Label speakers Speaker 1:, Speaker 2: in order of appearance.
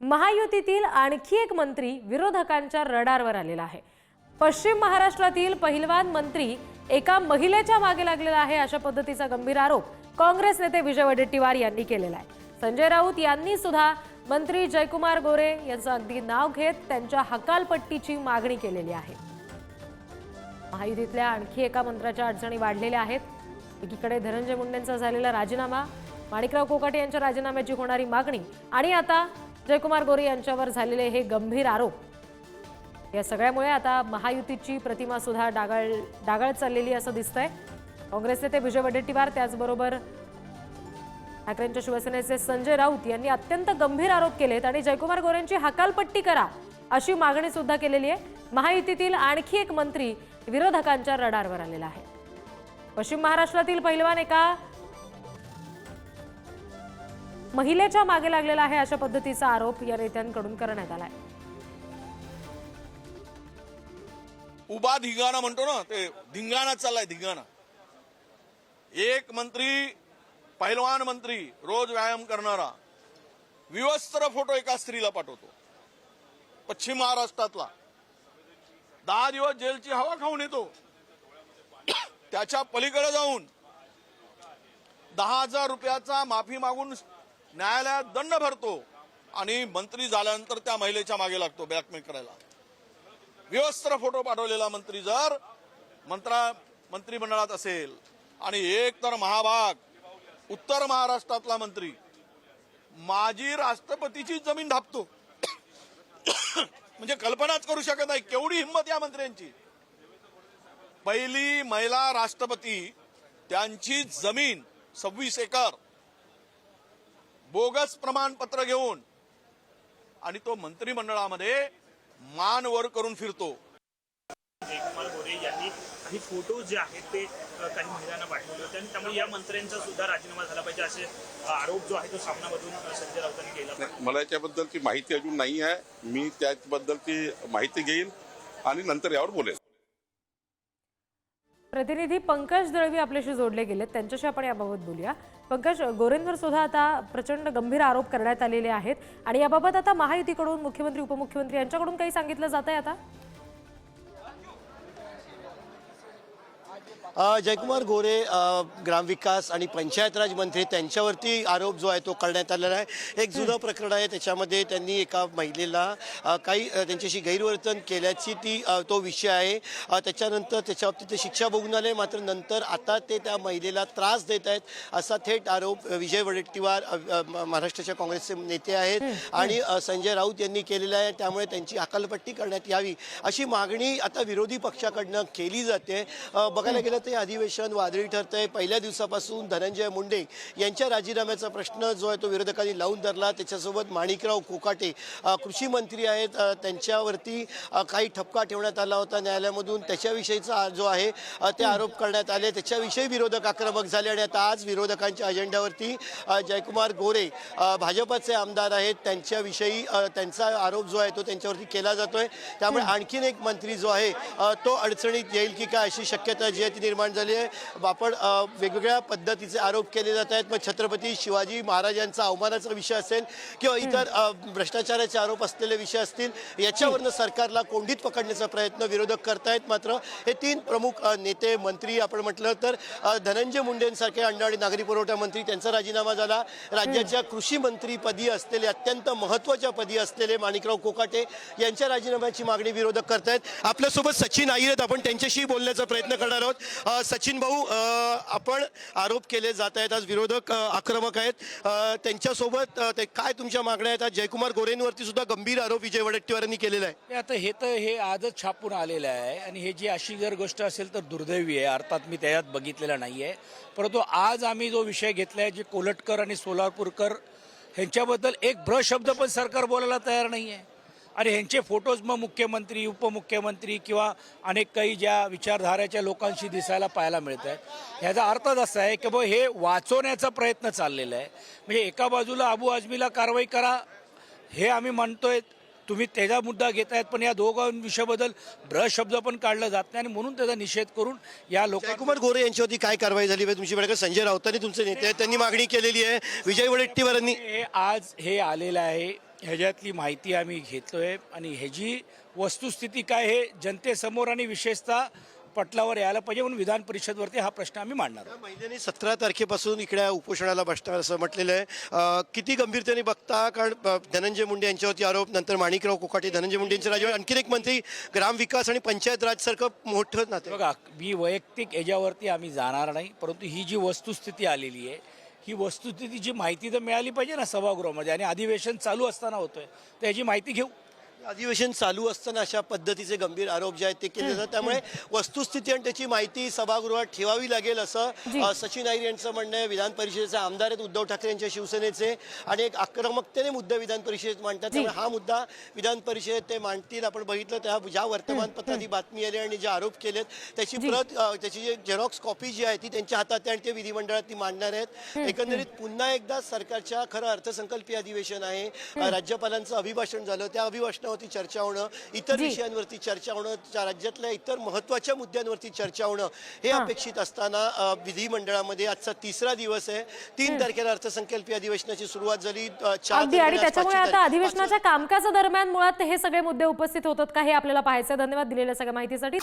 Speaker 1: महायुतीतील आणखी एक मंत्री विरोधकांच्या रडारवर आलेला आहे. पश्चिम महाराष्ट्रातील पहिलवान मंत्री एका महिलेच्या मागे लागलेला आहे अशा पद्धतीचा गंभीर आरोप काँग्रेस नेते विजय वडेट्टीवार यांनी केलेला आहे. संजय राऊत यांनी सुद्धा मंत्री जयकुमार गोरे यांचं अगदी नाव घेत त्यांच्या हकालपट्टीची मागणी केलेली आहे. महायुतीतल्या आणखी एका मंत्र्याच्या अडचणी वाढलेल्या आहेत. एकीकडे धनंजय मुंडेंचा झालेला राजीनामा माणिकराव कोकाटे यांच्या राजीनाम्याची होणारी मागणी आणि आता जयकुमार गोरे यांच्यावर झालेले हे गंभीर आरोप. या सगळ्यामुळे आता महायुतीची प्रतिमा सुद्धा डागाळ डागाळ चाललेली असं दिसतंय. काँग्रेस नेते विजय वडेट्टीवार त्याचबरोबर ठाकरेंच्या शिवसेनेचे संजय राऊत यांनी अत्यंत गंभीर आरोप केलेत आणि जयकुमार गोरेंची हकालपट्टी करा अशी मागणी सुद्धा केलेली आहे. महायुतीतील आणखी एक मंत्री विरोधकांच्या रडारवर आलेला आहे. पश्चिम महाराष्ट्रातील पहिलवान एका महिलेच्या मागे लागलेला आहे अशा पद्धतीचा आरोप या नेत्यांकडून करण्यात आलाय.
Speaker 2: उभा धिंगाणा म्हणतो ना ते धिंगाणा चाललाय धिंगाणा. एक मंत्री पहिलवान मंत्री रोज व्यायाम करणारा विवस्त्र फोटो एका स्त्रीला पाठवतो. पश्चिम महाराष्ट्रातला. दहा दिवस जेलची हवा खाऊन येतो. त्याच्या पलीकडे जाऊन दहा हजार रुपयाचा माफी मागून न्यायालयात दंड भरतो आणि मंत्री झाल्यानंतर त्या महिलेच्या मागे लागतो ब्लॅकमेल करायला. विवस्त्र फोटो पाठवलेला मंत्री जर मंत्रा मंत्रिमंडळात असेल आणि एक तर महाभाग उत्तर महाराष्ट्रातला मंत्री माजी राष्ट्रपतीची जमीन धापतो म्हणजे कल्पनाच करू शकत नाही केवढी हिंमत या मंत्र्यांची. पहिली महिला राष्ट्रपती त्यांची जमीन सव्वीस एकर. बोगस प्रमाणपत्र घेऊन आणि तो मंत्रिमंडळामध्ये मान वर करून फिरतो.
Speaker 3: यांनी काही फोटो जे आहेत ते काही महिलांना पाठवले होते आणि त्यामुळे या मंत्र्यांचा सुद्धा राजीनामा झाला पाहिजे असे आरोप जो आहे तो सामनामधून संजय राऊतांनी केला
Speaker 4: मला याच्याबद्दलची माहिती अजून नाही आहे. मी त्याबद्दलची माहिती घेईन आणि नंतर यावर बोलेल
Speaker 1: प्रतिनिधी पंकज दळवी आपल्याशी जोडले गेलेत. त्यांच्याशी आपण याबाबत बोलूया. पंकज गोरेंवर सुद्धा आता प्रचंड गंभीर आरोप करण्यात आलेले आहेत. आणि याबाबत आता महायुतीकडून मुख्यमंत्री उपमुख्यमंत्री यांच्याकडून काही सांगितलं जात आहे आता?
Speaker 5: जयकुमार गोरे ग्रामविकास आणि पंचायत राज मंत्री त्यांच्यावरती आरोप जो आहे तो करण्यात आलेला आहे. एक जुनं प्रकरण आहे त्याच्यामध्ये त्यांनी एका महिलेला काही त्यांच्याशी गैरवर्तन केल्याची ती तो विषय आहे. त्याच्यानंतर त्याच्या बाबतीत ते शिक्षा बघून आले मात्र नंतर आता ते त्या महिलेला त्रास देत आहेत असा थेट आरोप विजय वडेट्टीवार महाराष्ट्राच्या काँग्रेसचे नेते आहेत आणि संजय राऊत यांनी केलेला आहे. त्यामुळे त्यांची हकालपट्टी करण्यात यावी अशी मागणी आता विरोधी पक्षाकडनं केली जाते. अ, बघायला गेलं तर हे अधिवेशन वादळी ठरत आहे पहिल्या दिवसापासून धनंजय मुंडे यांच्या राजीनाम्याचा प्रश्न जो आहे तो विरोधकांनी लावून धरला. त्याच्यासोबत माणिकराव कोकाटे कृषी मंत्री आहेत. त्यांच्यावरती काही ठपका ठेवण्यात आला होता न्यायालयामधून. त्याच्याविषयीचा जो आहे ते आरोप करण्यात आले. त्याच्याविषयी विरोधक आक्रमक झाले आणि आता आज विरोधकांच्या अजेंड्यावरती जयकुमार गोरे भाजपचे आमदार आहेत. त्यांच्याविषयी त्यांचा आरोप जो आहे तो त्यांच्यावरती केला जातोय. त्यामुळे आणखीन एक मंत्री जो आहे तो अडचणीत येईल की काय अशी शक्यता जी आहे ती निर्माण झाली आहे. आपण वेगवेगळ्या पद्धतीचे आरोप केले जात आहेत. मग छत्रपती शिवाजी महाराजांचा अवमानाचा विषय असेल किंवा इतर भ्रष्टाचाराचे आरोप असलेले विषय असतील याच्यावरनं सरकारला कोंडीत पकडण्याचा प्रयत्न विरोधक करतायत. मात्र हे तीन प्रमुख नेते मंत्री आपण म्हटलं तर धनंजय मुंडेंसारखे अन्न आणि नागरी पुरवठा मंत्री त्यांचा राजीनामा झाला. राज्याच्या कृषी मंत्रीपदी असलेले अत्यंत महत्त्वाच्या पदी असलेले माणिकराव कोकाटे यांच्या राजीनाम्याची मागणी विरोधक करतायत. आपल्यासोबत सचिन आई आहेत. आपण त्यांच्याशी बोलण्याचा प्रयत्न करणार आहोत. आहोत. सचिन भाऊ आपण आरोप केले जात आहेत आज विरोधक आक्रमक आहेत. त्यांच्यासोबत ते काय तुमच्या मागण्या आहेत? आज जयकुमार गोरेंवरती सुद्धा गंभीर आरोप विजय वडेट्टीवारांनी केलेला आहे.
Speaker 6: आता हे तर हे आजच छापून आलेलं आहे आणि हे जी अशी जर गोष्ट असेल तर दुर्दैवी आहे. अर्थात मी त्याच्यात बघितलेला नाही आहे परंतु आज आम्ही जो विषय घेतला आहे जे कोलटकर आणि सोलापूरकर ह्यांच्याबद्दल एक ब्र शब्द पण सरकार बोलायला तयार नाही आहे आणि ह्यांचे फोटोज मग मुख्यमंत्री उपमुख्यमंत्री किंवा अनेक काही ज्या विचारधाराच्या लोकांशी दिसायला पाहायला मिळत आहेत ह्याचा अर्थच असा आहे की बा हे वाचवण्याचा प्रयत्न चाललेला आहे. म्हणजे एका बाजूला अबू आझमीला कारवाई करा हे आम्ही म्हणतोय तुम्ही त्याचा मुद्दा घेतायत पण या दोघां विषयाबद्दल ब्रश शब्द पण काढला जात नाही आणि म्हणून त्याचा निषेध करून या लोकांना
Speaker 5: जयकुमार गोरे यांच्यावरती काय कारवाई झाली पाहिजे तुमची वेळ संजय राऊतांनी तुमचे नेते आहेत त्यांनी मागणी केलेली आहे. विजय वडेट्टीवारांनी
Speaker 6: हे आज हे आलेलं आहे. ह्याच्यातली माहिती आम्ही घेतलोय आणि ह्याची वस्तुस्थिती काय हे जनतेसमोर आणि विशेषतः पटलावर यायला पाहिजे म्हणून विधान परिषदवरती हा प्रश्न आम्ही मांडणार आहोत.
Speaker 5: महिन्याने सतरा तारखेपासून इकडे उपोषणाला बसणार असं म्हटलेलं आहे अं, किती गंभीरतेने बघता कारण अं, धनंजय मुंडे यांच्यावरती आरोप नंतर माणिकराव कोकाटे धनंजय मुंडे यांच्या राज्यावर आणखीन एक मंत्री ग्रामविकास आणि पंचायत राज सारखं मोठं नाते
Speaker 6: बघा मी वैयक्तिक याच्यावरती आम्ही जाणार नाही परंतु ही जी वस्तुस्थिती आलेली आहे ही वस्तुस्थितीची माहिती तर मिळाली पाहिजे ना सभागृहामध्ये. आणि अधिवेशन चालू असताना होतोय. तर याची माहिती घेऊ.
Speaker 5: अधिवेशन चालू असताना अशा पद्धतीचे गंभीर आरोप जे आहेत ते केले जातात. त्यामुळे वस्तुस्थिती आणि त्याची माहिती सभागृहात ठेवावी लागेल असं सचिन अहिर यांचं म्हणणं आहे. विधान परिषदेचे आमदार आहेत उद्धव ठाकरे यांच्या शिवसेनेचे आणि एक आक्रमकतेने मुद्दा विधान परिषदेत मांडतात. त्यामुळे हा मुद्दा विधान परिषदेत ते मांडतील. आपण बघितलं त्या ज्या वर्तमानपत्रात ही बातमी आली आणि जे आरोप केलेत त्याची प्रत त्याची जी झेरॉक्स कॉपी जी आहे ती त्यांच्या हातात आहे आणि ते विधिमंडळात ती मांडणार आहेत. एकंदरीत पुन्हा एकदा सरकारच्या खरं अर्थसंकल्पीय अधिवेशन आहे. राज्यपालांचं अभिभाषण झालं. त्या अभिभाषणावरती चर्चा होणं इतर. विषयांवरती चर्चा होणं त्या राज्यातल्या इतर महत्त्वाच्या मुद्द्यांवरती चर्चा होणं हे अपेक्षित असताना विधिमंडळामध्ये आजचा तिसरा दिवस आहे. तीन तारखेला अर्थसंकल्पीय अधिवेशनाची सुरुवात झाली.
Speaker 1: आणि त्याच्यामुळे आता अधिवेशनाच्या कामकाजादरम्यान मुळात हे सगळे मुद्दे उपस्थित होतात का हे आपल्याला पाहायचं धन्यवाद दिलेल्या सगळ्या माहितीसाठी.